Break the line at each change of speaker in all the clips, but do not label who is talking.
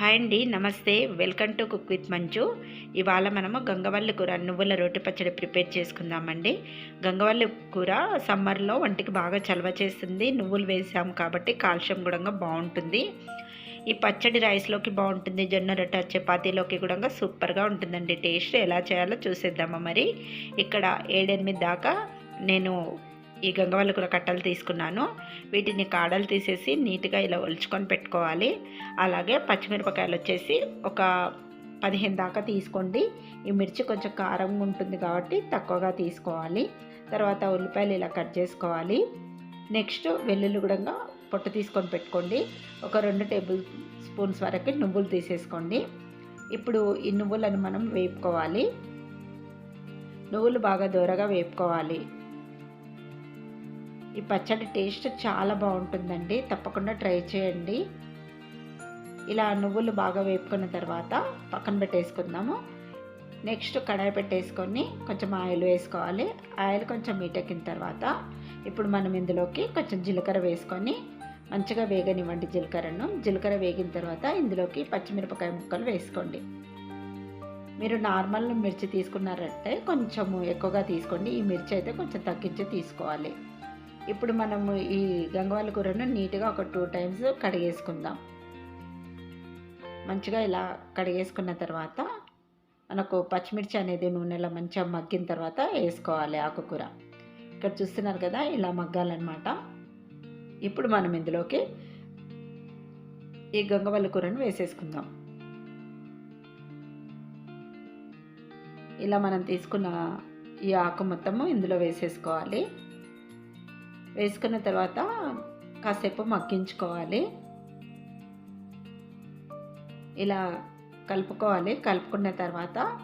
Hi అండి నమస్తే. Welcome to cook with మంచు. ఇవాళ మనము గంగవల్లి కూర నువ్వుల రోటి పచ్చడి ప్రిపేర్ చేసుకుందామండి. గంగవల్లి కూర సమ్మర్లో వంటికి బాగా చలవ చేస్తుంది. నువ్వులు వేసాం కాబట్టి కాల్షియం కూడా బాగుంటుంది. ఈ పచ్చడి రైస్లోకి బాగుంటుంది. జొన్న రొట్ట చపాతీలోకి కూడా సూపర్గా ఉంటుందండి. టేస్ట్ ఎలా చేయాలో చూసేద్దామా మరి. ఇక్కడ ఏడెనిమిది దాకా నేను ఈ గంగవల్లి కూర కట్టలు తీసుకున్నాను. వీటిని కాడలు తీసేసి నీట్గా ఇలా ఒలుచుకొని పెట్టుకోవాలి. అలాగే పచ్చిమిరపకాయలు వచ్చేసి ఒక పదిహేను దాకా తీసుకోండి. ఈ మిర్చి కొంచెం కారంగా ఉంటుంది కాబట్టి తక్కువగా తీసుకోవాలి. తర్వాత ఉల్లిపాయలు ఇలా కట్ చేసుకోవాలి. నెక్స్ట్ వెల్లుల్లి కూడా పొట్టు తీసుకొని పెట్టుకోండి. ఒక రెండు టేబుల్ స్పూన్స్ వరకు నువ్వులు తీసేసుకోండి. ఇప్పుడు ఈ నువ్వులను మనం వేపుకోవాలి. నువ్వులు బాగా దూరగా వేపుకోవాలి. ఈ పచ్చడి టేస్ట్ చాలా బాగుంటుందండి. తప్పకుండా ట్రై చేయండి. ఇలా నువ్వులు బాగా వేపుకున్న తర్వాత పక్కన పెట్టేసుకుందాము. నెక్స్ట్ కడాయి పెట్టేసుకొని కొంచెం ఆయిల్ వేసుకోవాలి. ఆయిల్ కొంచెం మీటెక్కిన తర్వాత ఇప్పుడు మనం ఇందులోకి కొంచెం జీలకర్ర వేసుకొని మంచిగా వేగనివ్వండి జీలకర్రను. జీలకర్ర వేగిన తర్వాత ఇందులోకి పచ్చిమిరపకాయ ముక్కలు వేసుకోండి. మీరు నార్మల్ మిర్చి తీసుకున్నారంటే కొంచెము ఎక్కువగా తీసుకోండి. ఈ మిర్చి అయితే కొంచెం తగ్గించి తీసుకోవాలి. ఇప్పుడు మనము ఈ గంగవాల కూరను నీట్గా ఒక టూ టైమ్స్ కడిగేసుకుందాం. మంచిగా ఇలా కడిగేసుకున్న తర్వాత మనకు పచ్చిమిర్చి అనేది నూనెలో మంచిగా మగ్గిన తర్వాత వేసుకోవాలి ఆకుకూర. ఇక్కడ చూస్తున్నారు కదా ఇలా మగ్గాలన్నమాట. ఇప్పుడు మనం ఇందులోకి ఈ గంగవల్లి కూరను వేసేసుకుందాం. ఇలా మనం తీసుకున్న ఈ ఆకు మొత్తము ఇందులో వేసేసుకోవాలి. వేసుకున్న తర్వాత కాసేపు మగ్గించుకోవాలి. ఇలా కలుపుకోవాలి. కలుపుకున్న తర్వాత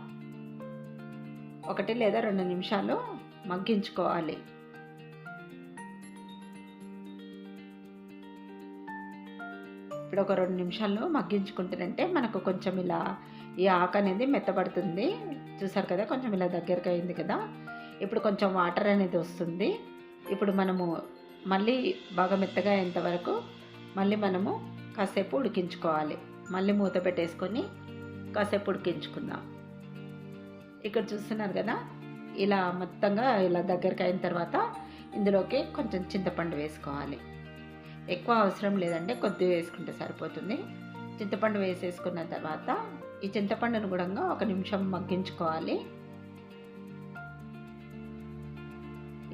ఒకటి లేదా రెండు నిమిషాలు మగ్గించుకోవాలి. ఇప్పుడు ఒక రెండు నిమిషాలు మగ్గించుకుంటారంటే మనకు కొంచెం ఇలా ఈ ఆకు అనేది మెత్తబడుతుంది. చూసారు కదా కొంచెం ఇలా దగ్గరకు అయింది కదా. ఇప్పుడు కొంచెం వాటర్ అనేది వస్తుంది. ఇప్పుడు మనము మళ్ళీ బాగా మెత్తగా అయ్యేంత వరకు మళ్ళీ మనము కాసేపు ఉడికించుకోవాలి. మళ్ళీ మూత పెట్టేసుకొని కాసేపు ఉడికించుకుందాం. ఇక్కడ చూస్తున్నారు కదా ఇలా మొత్తంగా ఇలా దగ్గరికి అయిన తర్వాత ఇందులోకి కొంచెం చింతపండు వేసుకోవాలి. ఎక్కువ అవసరం లేదంటే కొద్దిగా వేసుకుంటే సరిపోతుంది. చింతపండు వేసేసుకున్న తర్వాత ఈ చింతపండును కూడా ఒక నిమిషం మగ్గించుకోవాలి.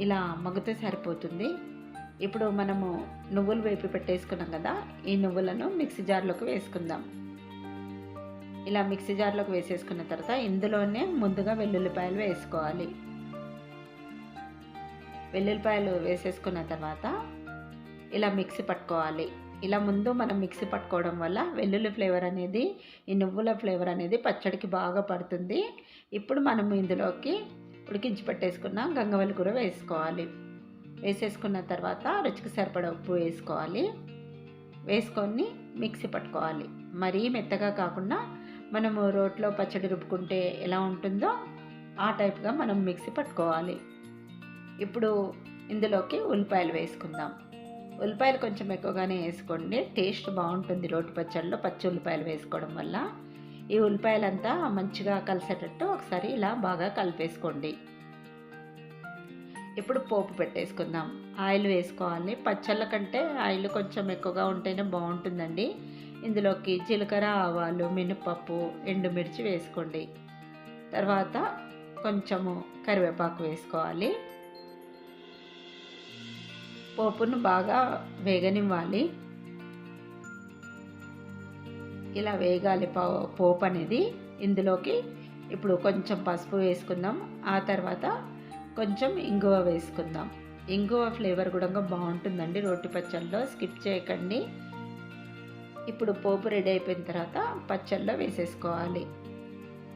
ఇలా మగ్గితే సరిపోతుంది. ఇప్పుడు మనము నువ్వులు వేపి పెట్టేసుకున్నాం కదా ఈ నువ్వులను మిక్సీ జార్లోకి వేసుకుందాం. ఇలా మిక్సీ జార్లోకి వేసేసుకున్న తర్వాత ఇందులోనే ముందుగా వెల్లుల్లిపాయలు వేసుకోవాలి. వెల్లుల్లిపాయలు వేసేసుకున్న తర్వాత ఇలా మిక్సీ పట్టుకోవాలి. ఇలా ముందు మనం మిక్సీ పట్టుకోవడం వల్ల వెల్లుల్లి ఫ్లేవర్ అనేది ఈ నువ్వుల ఫ్లేవర్ అనేది పచ్చడికి బాగా పడుతుంది. ఇప్పుడు మనం ఇందులోకి ఉడికించి పెట్టేసుకున్న. గంగవల్లి కూర వేసుకోవాలి. వేసేసుకున్న తర్వాత రుచికి సరిపడ ఉప్పు వేసుకోవాలి. వేసుకొని మిక్సీ పట్టుకోవాలి. మరీ మెత్తగా కాకుండా మనము రోట్లో పచ్చడి రుబ్బుకుంటే ఎలా ఉంటుందో ఆ టైప్గా మనం మిక్సీ పట్టుకోవాలి. ఇప్పుడు ఇందులోకి ఉల్లిపాయలు వేసుకుందాం. ఉల్లిపాయలు కొంచెం ఎక్కువగానే వేసుకోండి. టేస్ట్ బాగుంటుంది రోటి పచ్చడిలో పచ్చి ఉల్లిపాయలు వేసుకోవడం వల్ల. ఈ ఉల్లిపాయలంతా మంచిగా కలిసేటట్టు ఒకసారి ఇలా బాగా కలిపేసుకోండి. ఇప్పుడు పోపు పెట్టేసుకుందాం. ఆయిల్ వేసుకోవాలి. పచ్చళ్ళ కంటే ఆయిల్ కొంచెం ఎక్కువగా ఉంటేనే బాగుంటుందండి. ఇందులోకి జీలకర్ర ఆవాలు మినపప్పు ఎండుమిర్చి వేసుకోండి. తర్వాత కొంచెము కరివేపాకు వేసుకోవాలి. పోపును బాగా వేగనివ్వాలి. ఇలా వేగాలి పోపు అనేది ఇందులోకి. ఇప్పుడు కొంచెం పసుపు వేసుకుందాం. ఆ తర్వాత కొంచెం ఇంగువ వేసుకుందాం. ఇంగువ ఫ్లేవర్ కూడా బాగుంటుందండి రోటి పచ్చళ్ళలో. స్కిప్ చేయకండి. ఇప్పుడు పోపు రెడీ అయిపోయిన తర్వాత పచ్చళ్ళలో వేసేసుకోవాలి.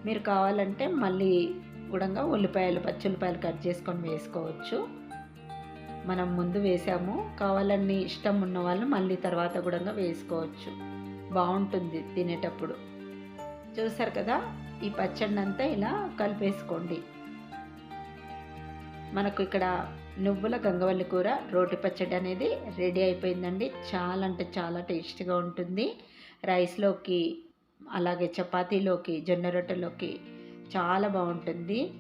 మీరు కావాలంటే మళ్ళీ కూడా ఉల్లిపాయలు పచ్చి ఉల్లిపాయలు కట్ చేసుకొని వేసుకోవచ్చు. మనం ముందు వేసాము. కావాలని ఇష్టం ఉన్న వాళ్ళు మళ్ళీ తర్వాత కూడా వేసుకోవచ్చు. బాగుంటుంది తినేటప్పుడు. చూసారు కదా? ఈ పచ్చడి అంతా ఇలా కలిపేసుకోండి. మనకు ఇక్కడ నువ్వుల గంగవల్లి కూర రోటి పచ్చడి అనేది రెడీ అయిపోయిందండి. చాలా అంటే చాలా టేస్ట్గా ఉంటుంది. రైస్లోకి అలాగే చపాతీలోకి జొన్న రొట్టెలోకి చాలా బాగుంటుంది.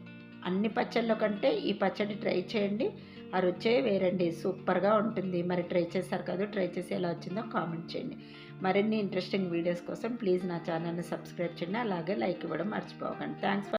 అన్ని పచ్చళ్ళ కంటే ఈ పచ్చడి ట్రై చేయండి. ఆ రుచే వేరండి. సూపర్గా ఉంటుంది. మరి ట్రై చేశారు కదా ట్రై చేసి ఎలా వచ్చిందో కామెంట్ చేయండి. మరిన్ని ఇంట్రెస్టింగ్ వీడియోస్ కోసం ప్లీజ్ నా ఛానల్ని సబ్స్క్రైబ్ చేయండి. అలాగే లైక్ ఇవ్వడం మర్చిపోకండి. థ్యాంక్స్